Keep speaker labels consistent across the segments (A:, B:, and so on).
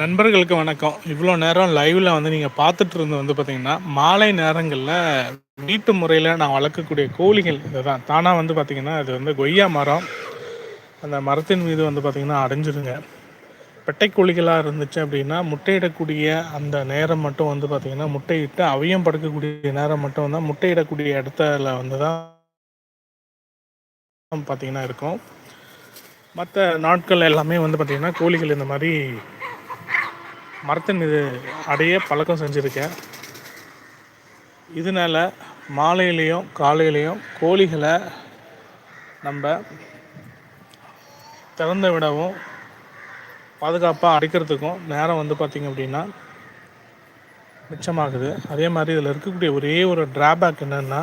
A: நண்பர்களுக்கு வணக்கம். இவ்வளோ நேரம் லைவில் வந்து நீங்கள் பார்த்துட்டு இருந்து வந்து பார்த்தீங்கன்னா மாலை நேரங்களில் வீட்டு முறையில் நான் வளர்க்கக்கூடிய கோழிகள் இதுதான். தானாக வந்து பார்த்தீங்கன்னா அது வந்து கொய்யா மரம் அந்த மரத்தின் மீது வந்து பார்த்திங்கன்னா அடைஞ்சிருங்க. பெட்டைக்கோழிகளா இருந்துச்சு அப்படின்னா முட்டையிடக்கூடிய அந்த நேரம் மட்டும் வந்து பார்த்திங்கன்னா முட்டையிட்டு அவையும் படுக்கக்கூடிய நேரம் மட்டும் தான் முட்டையிடக்கூடிய இடத்துல தான் பார்த்தீங்கன்னா இருக்கும். மற்ற நாட்கள் எல்லாமே வந்து பார்த்திங்கன்னா கோழிகள் இந்த மாதிரி மரத்தின் மீது அடைய பழக்கம் செஞ்சுருக்கேன். இதனால மாலையிலையும் காலையிலையும் கோழிகளை நம்ம திறந்த விடவும் பாதுகாப்பாக அடைக்கிறதுக்கும் நேரம் வந்து பார்த்திங்க அப்படின்னா மிச்சமாகுது. அதே மாதிரி இதில் இருக்கக்கூடிய ஒரே ஒரு டிராபேக் என்னென்னா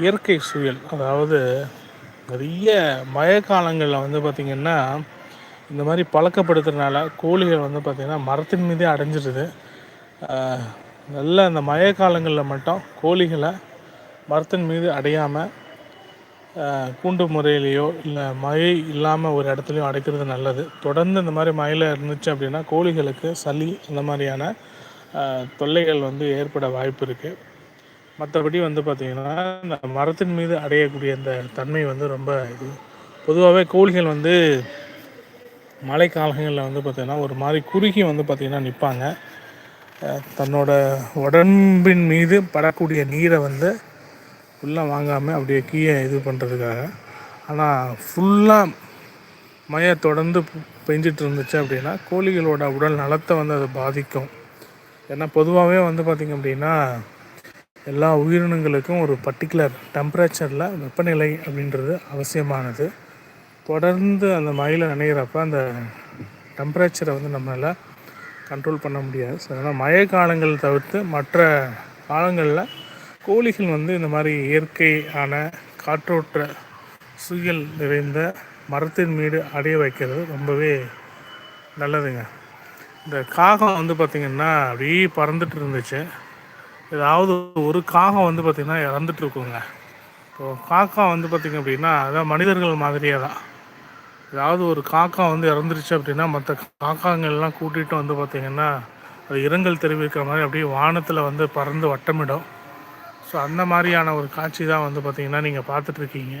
A: இயற்கை சூழல். அதாவது நிறைய மழை காலங்களில் வந்து பார்த்திங்கன்னா இந்த மாதிரி பழக்கப்படுத்துறதுனால கோழிகள் வந்து பார்த்திங்கன்னா மரத்தின் மீதே அடைஞ்சிடுது நல்ல அந்த மழை காலங்களில் மட்டும் கோழிகளை மரத்தின் மீது அடையாமல் கூண்டு முறையிலையோ இல்லை மழை இல்லாமல் ஒரு இடத்துலையும் அடைக்கிறது நல்லது. தொடர்ந்து இந்த மாதிரி மழையில் இருந்துச்சு அப்படின்னா கோழிகளுக்கு சளி அந்த மாதிரியான தொல்லைகள் வந்து ஏற்பட வாய்ப்பு இருக்குது மற்றபடி வந்து பார்த்திங்கன்னா இந்த மரத்தின் மீது அடையக்கூடிய அந்த தன்மை வந்து ரொம்ப இது. பொதுவாகவே கோழிகள் வந்து மழை காலங்களில் வந்து பார்த்திங்கன்னா ஒரு மாதிரி குறுகி வந்து பார்த்திங்கன்னா நிற்பாங்க. தன்னோட உடம்பின் மீது படக்கூடிய நீரை வந்து ஃபுல்லாக வாங்காமல் அப்படியே கீழே இது பண்ணுறதுக்காக. ஆனால் ஃபுல்லாக மழ தொடர்ந்து பெஞ்சிட்டு இருந்துச்சு அப்படின்னா கோழிகளோட உடல் நலத்தை வந்து அது பாதிக்கும். ஏன்னா பொதுவாகவே வந்து பார்த்திங்க அப்படின்னா எல்லா உயிரினங்களுக்கும் ஒரு பர்ட்டிகுலர் டெம்பரேச்சரில் வெப்பநிலை அப்படின்றது அவசியமானது. தொடர்ந்து அந்த மழைல நினைக்கிறப்ப அந்த டெம்பரேச்சரை வந்து நம்மளால் கண்ட்ரோல் பண்ண முடியாது. ஸோ அதனால் மழை காலங்கள் தவிர்த்து மற்ற காலங்களில் கோழிகள் வந்து இந்த மாதிரி இயற்கையான காற்றோற்ற சுயல் நிறைந்த மரத்தின் மீது அடைய வைக்கிறது ரொம்பவே நல்லதுங்க. இந்த காகம் வந்து பார்த்திங்கன்னா அப்படியே பறந்துட்டு இருந்துச்சு. ஏதாவது ஒரு காகம் வந்து பாத்தீங்கன்னா இறந்துட்டுருக்குங்க இப்போது காக்கா வந்து பார்த்திங்க அப்படின்னா அதான் மனிதர்கள் மாதிரியே தான். ஏதாவது ஒரு காக்கா வந்து இறந்துருச்சு அப்படின்னா மற்ற காக்காங்கள்லாம் கூட்டிகிட்டு வந்து பார்த்திங்கன்னா அது இரங்கல் தெரிவிக்கிற மாதிரி அப்படியே வானத்தில் வந்து பறந்து வட்டமிடும். ஸோ அந்த மாதிரியான ஒரு காட்சி தான் வந்து பார்த்திங்கன்னா நீங்கள் பார்த்துட்ருக்கீங்க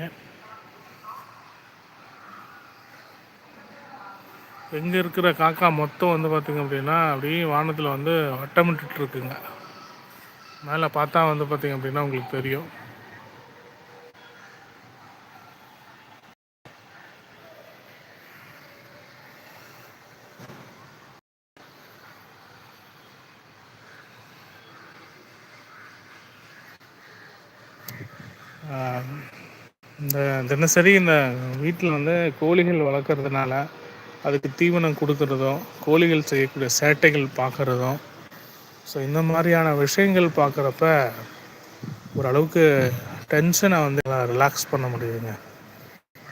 A: எங்கே இருக்கிற காக்கா மொத்தம் வந்து பார்த்திங்க அப்படின்னா அப்படியே வானத்தில் வந்து வட்டமிட்டுருக்குங்க மேலே பார்த்தா வந்து பார்த்திங்க அப்படின்னா உங்களுக்கு தெரியும் ஆ இந்த தினசரி இந்த வீட்டில் வந்து கோழிகள் வளர்க்குறதுனால அதுக்கு தீவனம் கொடுக்கறதும் கோழிகள் செய்யக்கூடிய சேட்டைகள் பார்க்குறதும் ஸோ இந்த மாதிரியான விஷயங்கள் பார்க்குறப்ப ஓரளவுக்கு டென்ஷனை வந்து ரிலாக்ஸ் பண்ண முடியுதுங்க.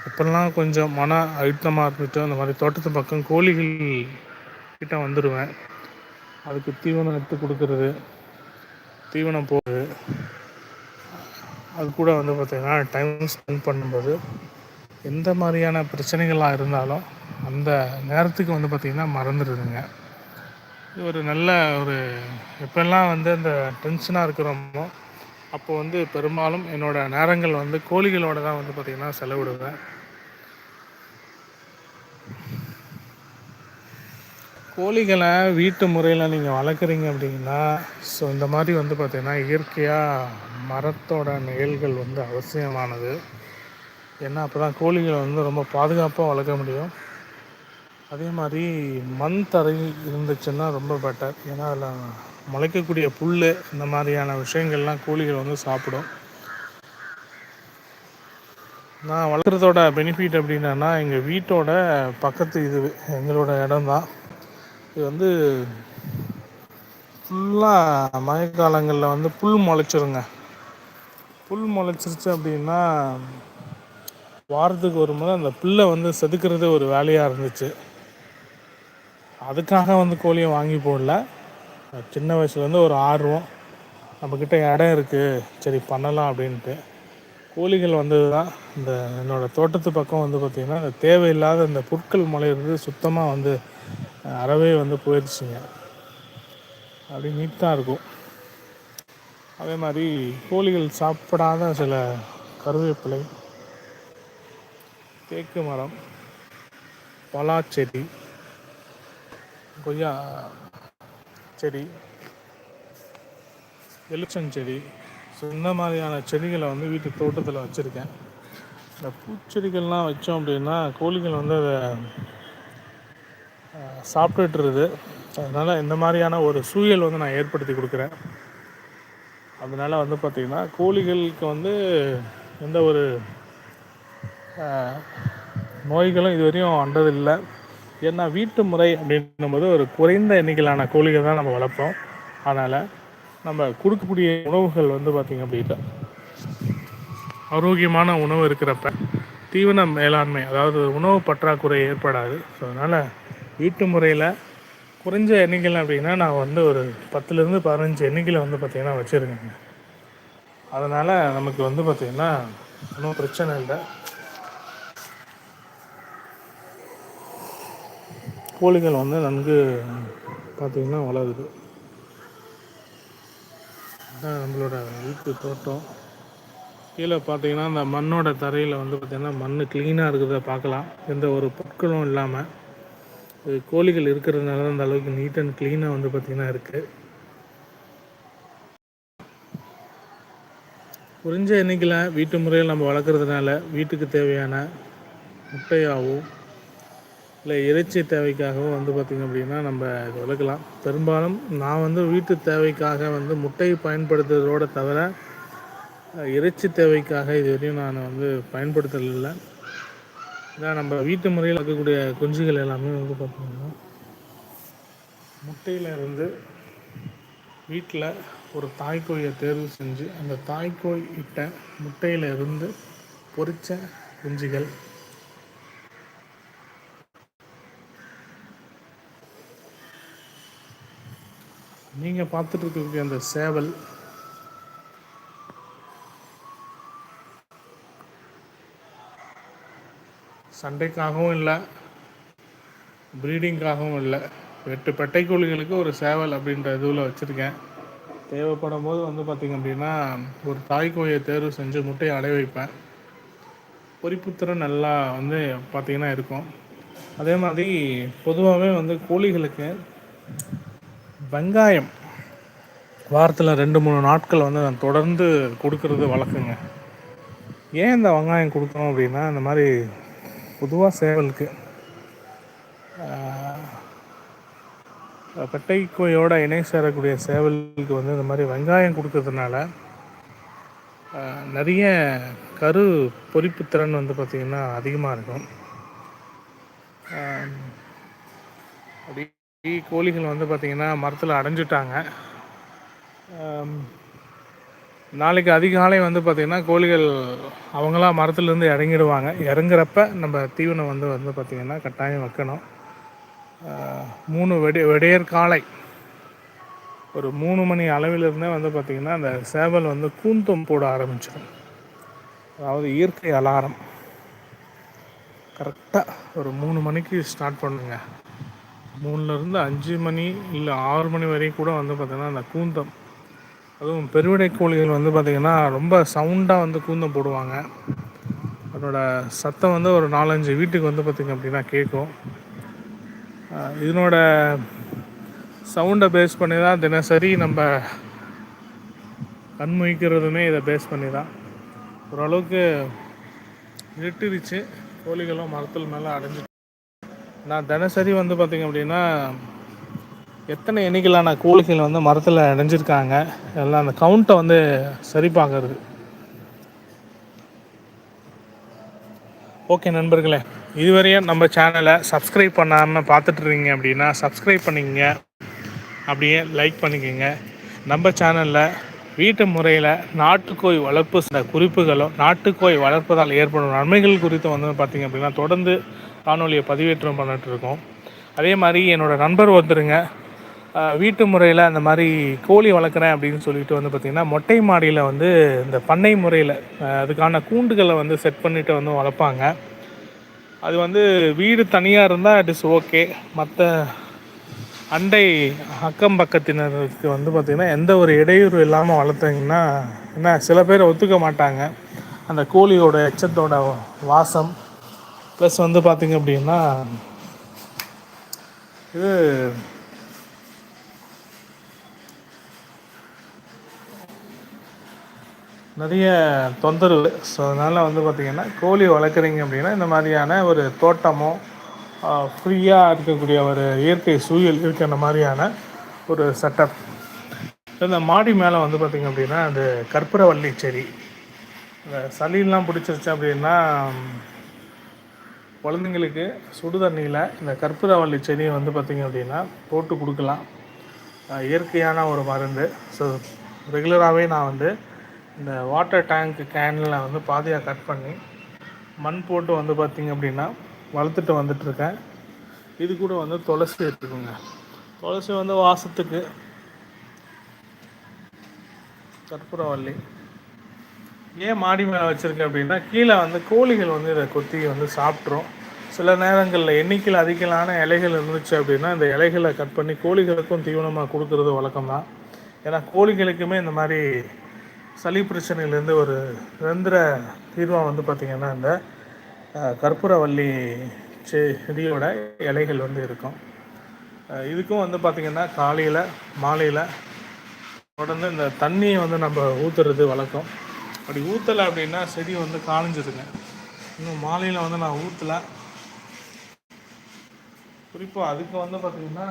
A: இப்போல்லாம் கொஞ்சம் மன அழுத்தமாக இருந்துட்டு அந்த மாதிரி தோட்டத்து பக்கம் கோழிகள் கிட்ட வந்துடுவேன் அதுக்கு தீவனம் எடுத்து கொடுக்கறது தீவனம் போகுது அது கூட வந்து பார்த்திங்கன்னா டைம் ஸ்பெண்ட் பண்ணும்போது எந்த மாதிரியான பிரச்சனைகளா இருந்தாலும் அந்த நேரத்துக்கு வந்து பார்த்திங்கன்னா மறந்துடுதுங்க. இது ஒரு நல்ல ஒரு எப்பெல்லாம் வந்து அந்த டென்ஷனாக இருக்கிறோமோ அப்போ வந்து பெரும்பாலும் என்னோட நேரங்கள் வந்து கோழிகளோட தான் வந்து பார்த்திங்கன்னா செலவிடுவேன். கோழிகளை வீட்டு முறையில் நீங்கள் வளர்க்குறீங்க அப்படின்னா ஸோ இந்த மாதிரி வந்து பார்த்திங்கன்னா இயற்கையாக மரத்தோட நிழல்கள் வந்து அவசியமானது. ஏன்னா அப்போ தான் கோழிகளை வந்து ரொம்ப பாதுகாப்பாக வளர்க்க முடியும். அதே மாதிரி மண் தரை இருந்துச்சுன்னா ரொம்ப பெட்டர் ஏன்னா அதில் முளைக்கக்கூடிய புல் இந்த மாதிரியான விஷயங்கள்லாம் கோழிகள் வந்து சாப்பிடும். நான் வளர்க்குறதோட பெனிஃபிட் அப்படின்னா எங்கள் வீட்டோட பக்கத்து இது எங்களோட இடம்தான். இது வந்து ஃபுல்லாக மழை வந்து புல் முளைச்சிருங்க. புல் முளைச்சிருச்சு அப்படின்னா வாரத்துக்கு ஒரு முறை அந்த புல்ல வந்து செதுக்கிறதே ஒரு வேலையாக இருந்துச்சு. அதுக்காக வந்து கோழியை வாங்கி போடல. சின்ன வயசுலேருந்து ஒரு ஆர்வம். நம்மக்கிட்ட இடம் இருக்குது சரி பண்ணலாம் அப்படின்ட்டு. கோழிகள் வந்தது தான் இந்த என்னோடய தோட்டத்து பக்கம் வந்து பார்த்திங்கன்னா இந்த தேவையில்லாத இந்த புற்கள் முளையிறது சுத்தமாக வந்து அறவே வந்து போயிடுச்சுங்க அப்படி நீட்டாக இருக்கும். அதே மாதிரி கோழிகள் சாப்பிடாத சில கருவேப்பிலை தேக்கு மரம் பலாச்செடி கொய்யா செடி எலுச்சஞ்செடி ஸோ இந்த மாதிரியான செடிகளை வந்து வீட்டு தோட்டத்தில் வச்சுருக்கேன். இந்த பூச்செடிகள்லாம் வச்சோம் அப்படின்னா கோழிகள் வந்து அதை சாப்பிட்டுட்டுருது அதனால் இந்த மாதிரியான ஒரு சூழல் வந்து நான் ஏற்படுத்தி கொடுக்குறேன். அதனால் வந்து பார்த்திங்கன்னா கோழிகளுக்கு வந்து எந்த ஒரு நோய்களும் இதுவரையும் வந்ததில்லை ஏன்னா வீட்டு முறை அப்படின்னும் போது ஒரு குறைந்த எண்ணிக்கையிலான கோழிகள் தான் நம்ம வளர்ப்போம். அதனால் நம்ம கொடுக்கக்கூடிய உணவுகள் வந்து பார்த்திங்க அப்படின்னா ஆரோக்கியமான உணவு இருக்கிறப்ப தீவன மேலாண்மை அதாவது உணவு பற்றாக்குறை ஏற்படாது. ஸோ அதனால் வீட்டு முறையில் குறைஞ்ச எண்ணிக்கையில் அப்படின்னா நான் வந்து ஒரு பத்துலேருந்து பதினஞ்சு எண்ணிக்கையில் வந்து பார்த்திங்கன்னா வச்சுருக்கேங்க. அதனால் நமக்கு வந்து பார்த்திங்கன்னா ஒன்றும் பிரச்சனை இல்லை. கோழிகள் வந்து நன்கு பார்த்திங்கன்னா வளருது. அதுதான் நம்மளோட வீட்டு தோட்டம். கீழே பார்த்தீங்கன்னா அந்த மண்ணோட தரையில் வந்து பார்த்திங்கன்னா மண் க்ளீனாக இருக்கிறத பார்க்கலாம். எந்த ஒரு பொருட்களும் இல்லாமல் கோழிகள் இருக்கிறதுனால அந்த அளவுக்கு நீட் அண்ட் க்ளீனாக வந்து பார்த்திங்கன்னா இருக்குது குறைஞ்ச எண்ணிக்கையில் வீட்டு முறையில் நம்ம வளர்க்குறதுனால வீட்டுக்கு தேவையான முட்டையாகவும் இல்லை இறைச்சி தேவைக்காகவும் வந்து பார்த்திங்க அப்படின்னா நம்ம இது வளர்க்கலாம். பெரும்பாலும் நான் வந்து வீட்டு தேவைக்காக வந்து முட்டை பயன்படுத்துறதோடு தவிர இறைச்சி தேவைக்காக இது வரையும் நான் வந்து பயன்படுத்தலை இதான் நம்ம வீட்டு முறையில் இருக்கக்கூடிய குஞ்சுகள் எல்லாமே வந்து பார்த்திங்கன்னா முட்டையில் இருந்து வீட்டில் ஒரு தாய்க்கோயை தேர்வு செஞ்சு அந்த தாய்க்கோய் இட்ட முட்டையில் இருந்து பொறிச்ச குஞ்சுகள். நீங்கள் பார்த்துட்டு இருக்கக்கூடிய அந்த சேவல் சண்டைக்காகவும் இல்லை ப்ரீடிங்காகவும் இல்லை. எட்டு பெட்டைக்கோழிகளுக்கு ஒரு சேவல் அப்படின்ற இதுவில் வச்சுருக்கேன். தேவைப்படும் போது வந்து பார்த்திங்க அப்படின்னா ஒரு தாய்க்கோயை தேர்வு செஞ்சு முட்டையை அடை வைப்பேன். பொறிப்புத்திறன் நல்லா வந்து பார்த்திங்கன்னா இருக்கும். அதே மாதிரி பொதுவாகவே வந்து கோழிகளுக்கு வெங்காயம் வாரத்தில் ரெண்டு மூணு நாட்கள் வந்து நான் தொடர்ந்து கொடுக்கறது வழக்கங்க. ஏன் இந்த வெங்காயம் கொடுக்கணும் அப்படின்னா இந்த மாதிரி பொதுவாக சேவலுக்கு. பெட்டைக்கோயோட இணை சேரக்கூடிய சேவலுக்கு வந்து இந்த மாதிரி வெங்காயம் கொடுக்கறதுனால நிறைய கரு பொறிப்பு திறன் வந்து பார்த்திங்கன்னா அதிகமாக இருக்கும். அப்படி கோழிகள் வந்து பார்த்திங்கன்னா மரத்தில் அடைஞ்சிட்டாங்க. நாளைக்கு அதிகாலை வந்து பார்த்திங்கன்னா கோழிகள் அவங்களாம் மரத்துலேருந்து இறங்கிடுவாங்க. இறங்குறப்ப நம்ம தீவனம் வந்து வந்து பார்த்திங்கன்னா கட்டாயம் வைக்கணும். மூணு வெடி வெடையர் காலை. ஒரு மூணு மணி அளவிலிருந்தே வந்து பார்த்திங்கன்னா அந்த சேவல் வந்து கூந்தம் போட ஆரம்பிச்சிடும். அதாவது இயற்கை அலாரம். கரெக்டாக ஒரு மூணு மணிக்கு ஸ்டார்ட் பண்ணுங்க. மூணுலேருந்து அஞ்சு மணி இல்லை ஆறு மணி வரையும் கூட வந்து பார்த்திங்கன்னா அந்த கூந்தம் அதுவும் பெருவிடை கோழிகள் வந்து பார்த்திங்கன்னா ரொம்ப சவுண்டாக வந்து கூந்தம் போடுவாங்க. அதோட சத்தம் வந்து ஒரு நாலஞ்சு வீட்டுக்கு வந்து பார்த்திங்க அப்படின்னா கேட்கும் இதனோட சவுண்டை பேஸ் பண்ணி தான் தினசரி நம்ம கண்முழிக்கிறதுமே இதை பேஸ் பண்ணி தான். ஓரளவுக்கு இருட்டிருச்சு. கோழிகளும் மரத்தில் மேலே அடைஞ்சிட்டு நான் தினசரி வந்து பார்த்திங்க அப்படின்னா எத்தனை எண்ணிக்கையிலான கோழிகள் வந்து மரத்தில் அடைஞ்சிருக்காங்க எல்லாம் அந்த கவுண்ட்டை வந்து சரி பார்க்கறது. ஓகே நண்பர்களே இதுவரையும் நம்ம சேனலை சப்ஸ்கிரைப் பண்ணாமல் பார்த்துட்ருக்கீங்க அப்படின்னா சப்ஸ்கிரைப் பண்ணிக்கங்க. அப்படியே லைக் பண்ணிக்கோங்க. நம்ம சேனலில் வீட்டு முறையில் நாட்டுக்கோய் வளர்ப்பு சில குறிப்புகளும் நாட்டுக்கோய் வளர்ப்பதால் ஏற்படும் நன்மைகள் குறித்து வந்து பார்த்திங்க அப்படின்னா தொடர்ந்து காணொலியை பதிவேற்றம் பண்ணிட்டு இருக்கோம் அதே மாதிரி என்னோடய நண்பர் ஒருத்தருங்க வீட்டு முறையில் அந்த மாதிரி கோழி வளர்க்குறேன் அப்படின்னு சொல்லிட்டு வந்து பார்த்திங்கன்னா மொட்டை மாடியில் வந்து இந்த பண்ணை முறையில் அதுக்கான கூண்டுகளை வந்து செட் பண்ணிவிட்டு வந்து வளர்ப்பாங்க. அது வந்து வீடு தனியாக இருந்தால் இட் இஸ் ஓகே மற்ற அண்டை அக்கம் பக்கத்தினருக்கு வந்து பார்த்திங்கன்னா எந்த ஒரு இடையூறு இல்லாமல் வளர்த்தீங்கன்னா என்ன சில பேர் ஒத்துக்க மாட்டாங்க. அந்த கோழியோட எச்சத்தோட வாசம் ப்ளஸ் வந்து பார்த்திங்க அப்படின்னா இது நிறைய தொந்தரவு. ஸோ அதனால் வந்து பார்த்திங்கன்னா கோழி வளர்க்குறீங்க அப்படின்னா இந்த மாதிரியான ஒரு தோட்டமோ ஃப்ரீயாக இருக்கக்கூடிய ஒரு இயற்கை சூழல் இருக்கிற மாதிரியான ஒரு செட்டப் இந்த மாடி மேலே வந்து பார்த்திங்க அப்படின்னா அந்த கற்பூரவள்ளி செடி. இந்த சளியெல்லாம் பிடிச்சிருச்சு அப்படின்னா குழந்தைங்களுக்கு சுடு தண்ணியில் இந்த கற்பூரவள்ளி செடியை வந்து பார்த்திங்க அப்படின்னா போட்டு கொடுக்கலாம். இயற்கையான ஒரு மருந்து. ஸோ ரெகுலராகவே நான் வந்து இந்த வாட்டர் டேங்க் கேனில் வந்து பாதையாக கட் பண்ணி மண் போட்டு வந்து பார்த்திங்க அப்படின்னா வளர்த்துட்டு வந்துட்டுருக்கேன். இது கூட வந்து துளசி எடுத்துக்கோங்க துளசி வந்து வாசத்துக்கு கற்பூரவல்லி ஏன் மாடி மேலே வச்சுருக்கேன் அப்படின்னா கீழே வந்து கோழிகள் வந்து இதை கொத்தி வந்து சாப்பிட்ரும் சில நேரங்களில் எண்ணிக்கையில் அதிகமான இலைகள் இருந்துச்சு அப்படின்னா இந்த இலைகளை கட் பண்ணி கோழிகளுக்கும் தீவனமாக கொடுக்குறது வழக்கம் தான் ஏன்னா கோழிகளுக்குமே இந்த மாதிரி சளி பிரச்சனையிலேருந்து ஒரு நிரந்தர தீர்வாக வந்து பார்த்திங்கன்னா இந்த கற்பூரவல்லி செடியோட இலைகள் வந்து இருக்கும். இதுக்கும் வந்து பார்த்திங்கன்னா காலையில் மாலையில் தொடர்ந்து இந்த தண்ணியை வந்து நம்ம ஊற்றுறது வழக்கம். அப்படி ஊற்றலை அப்படின்னா செடி வந்து காணிஞ்சிருங்க. இன்னும் மாலையில் வந்து நான் ஊற்றலை குறிப்பாக அதுக்கு வந்து பார்த்திங்கன்னா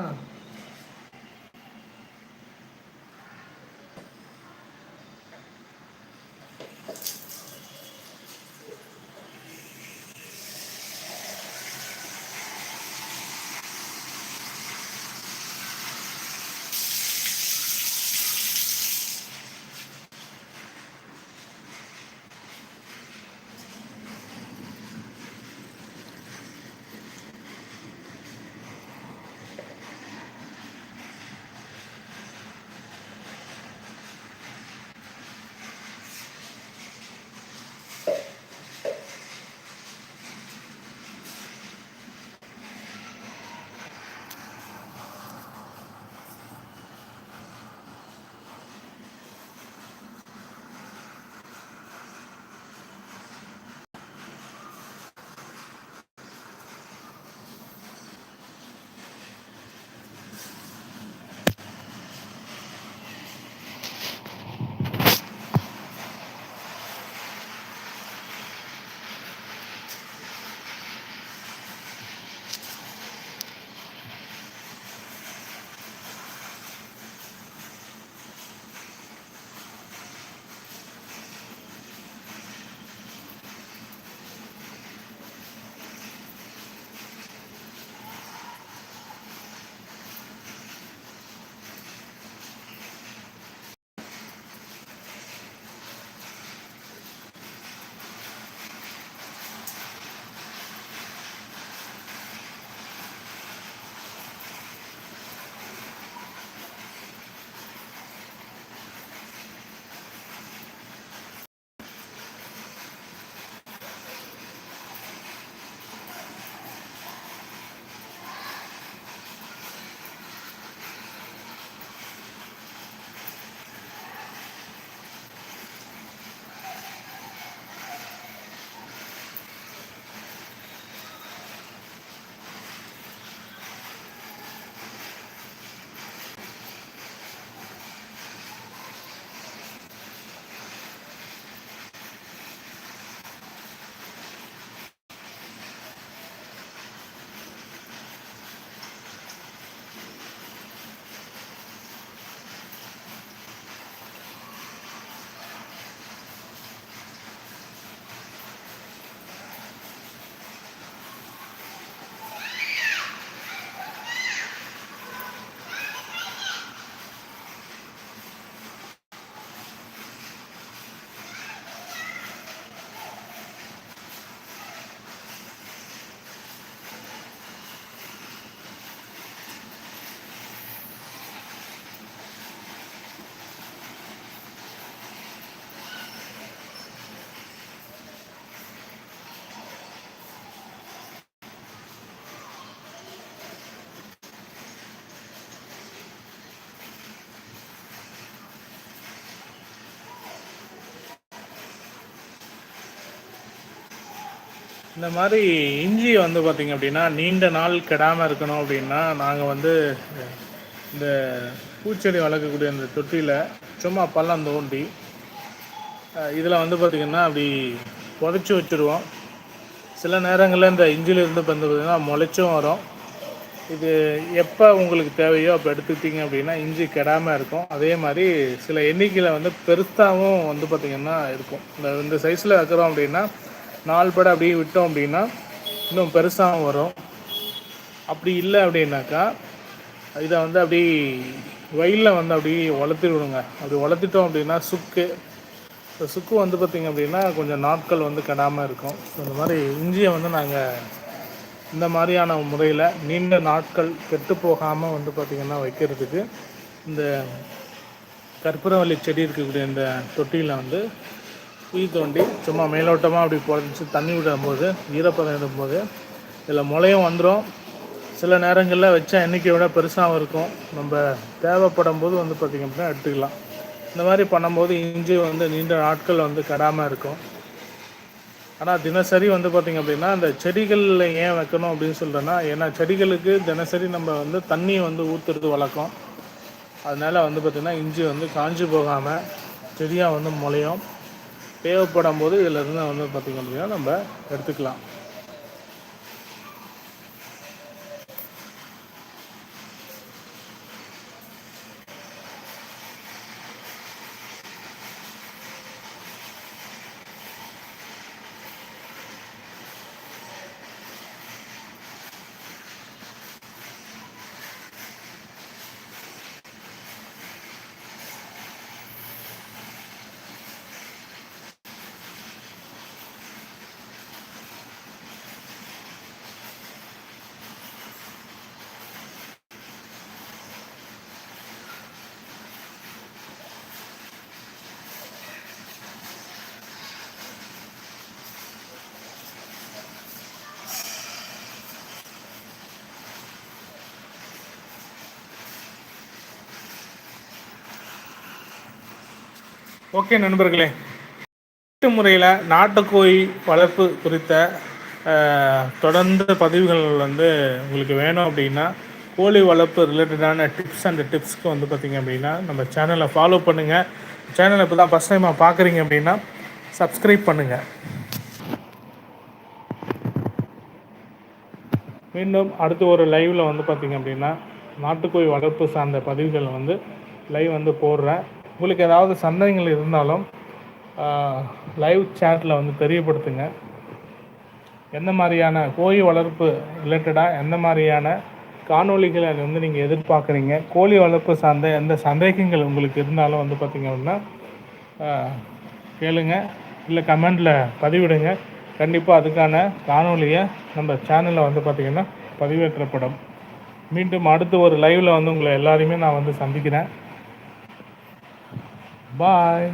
A: இந்த மாதிரி இஞ்சி வந்து பார்த்திங்க அப்படின்னா நீண்ட நாள் கெடாமல் இருக்கணும் அப்படின்னா நாங்கள் வந்து இந்த பூச்செடி வளர்க்கக்கூடிய இந்த தொட்டியில் சும்மா பள்ளம் தோண்டி இதில் வந்து பார்த்திங்கன்னா அப்படி புதைச்சி வச்சுருவோம். சில நேரங்களில் இந்த இஞ்சிலிருந்து வந்து பார்த்திங்கன்னா முளைச்சும் வரும். இது எப்போ உங்களுக்கு தேவையோ அப்போ எடுத்துக்கிட்டிங்க அப்படின்னா இஞ்சி கெடாமல் இருக்கும். அதே மாதிரி சில எண்ணிக்கையில் வந்து பெருசாகவும் வந்து பார்த்திங்கன்னா இருக்கும். இந்த இந்த சைஸில் வைக்கிறோம் அப்படின்னா நாள் படம் அப்படியே விட்டோம் அப்படின்னா இன்னும் பெருசாகவும் வரும். அப்படி இல்லை அப்படின்னாக்கா இதை வந்து அப்படி வயலில் வந்து அப்படி வளர்த்து விடுங்க. அப்படி வளர்த்துட்டோம் அப்படின்னா சுக்கு. இந்த சுக்கு வந்து பார்த்திங்க அப்படின்னா கொஞ்சம் நாட்கள் வந்து கெடாமல் இருக்கும். ஸோ இந்த மாதிரி இஞ்சியை வந்து நாங்கள் இந்த மாதிரியான முறையில் நீண்ட நாட்கள் கெட்டு போகாமல் வந்து பார்த்திங்கன்னா வைக்கிறதுக்கு இந்த கற்பூரவள்ளி செடி இருக்கக்கூடிய இந்த தொட்டியில் வந்து குழி தோண்டி சும்மா மேலோட்டமாக அப்படி புடச்சி தண்ணி விடும்போது ஈரப்பதம் இடும்போது இதில் முளையும் வந்துடும் சில நேரங்களில் வச்சா எண்ணிக்கையை விட பெருசாகவும் இருக்கும். நம்ம தேவைப்படும் போது வந்து பார்த்திங்க அப்படின்னா எடுத்துக்கலாம். இந்த மாதிரி பண்ணும்போது இஞ்சி வந்து நீண்ட நாட்கள் வந்து கெடாமல் இருக்கும். ஆனால் தினசரி வந்து பார்த்திங்க அப்படின்னா அந்த செடிகளில் ஏன் வைக்கணும் அப்படின்னு சொல்கிறேன்னா ஏன்னா செடிகளுக்கு தினசரி நம்ம வந்து தண்ணி வந்து ஊற்றுறது வழக்கம். அதனால் வந்து பார்த்திங்கன்னா இஞ்சி வந்து காஞ்சி போகாமல் செடியாக வந்து முளையும். தேவைப்படும் போது இதில் இருந்து வந்து பார்த்திங்க அப்படின்னா நம்ம எடுத்துக்கலாம். ஓகே நண்பர்களே. வீட்டு முறையில் நாட்டுக்கோழி வளர்ப்பு குறித்த தொடர்ந்து பதிவுகள் வந்து உங்களுக்கு வேணும் அப்படின்னா கோழி வளர்ப்பு ரிலேட்டடான டிப்ஸ் அண்ட் டிப்ஸ்க்கு வந்து பார்த்திங்க அப்படின்னா நம்ம சேனலை ஃபாலோ பண்ணுங்கள் சேனலை இப்போ தான் ஃபஸ்ட் டைமாக பார்க்குறீங்க அப்படின்னா சப்ஸ்கிரைப் பண்ணுங்கள் மீண்டும் அடுத்து ஒரு லைவில் வந்து பார்த்திங்க அப்படின்னா நாட்டுக்கோழி வளர்ப்பு சார்ந்த பதிவுகள் வந்து லைவ் வந்து போடுறேன். உங்களுக்கு ஏதாவது சந்தேகங்கள் இருந்தாலும் லைவ் சேட்டில் வந்து தெரியப்படுத்துங்க. எந்த மாதிரியான கோழி வளர்ப்பு ரிலேட்டடாக எந்த மாதிரியான காணொலிகளை வந்து நீங்கள் எதிர்பார்க்குறீங்க கோழி வளர்ப்பு சார்ந்த எந்த சந்தேகங்கள் உங்களுக்கு இருந்தாலும் வந்து பார்த்திங்க அப்படின்னா கேளுங்க. இல்லை கமெண்டில் பதிவிடுங்க. கண்டிப்பாக அதுக்கான காணொலியை நம்ம சேனலில் வந்து பார்த்திங்கன்னா பதிவேற்றப்படும். மீண்டும் அடுத்து ஒரு லைவில் வந்து உங்களை எல்லாரையுமே நான் வந்து சந்திக்கிறேன். Bye.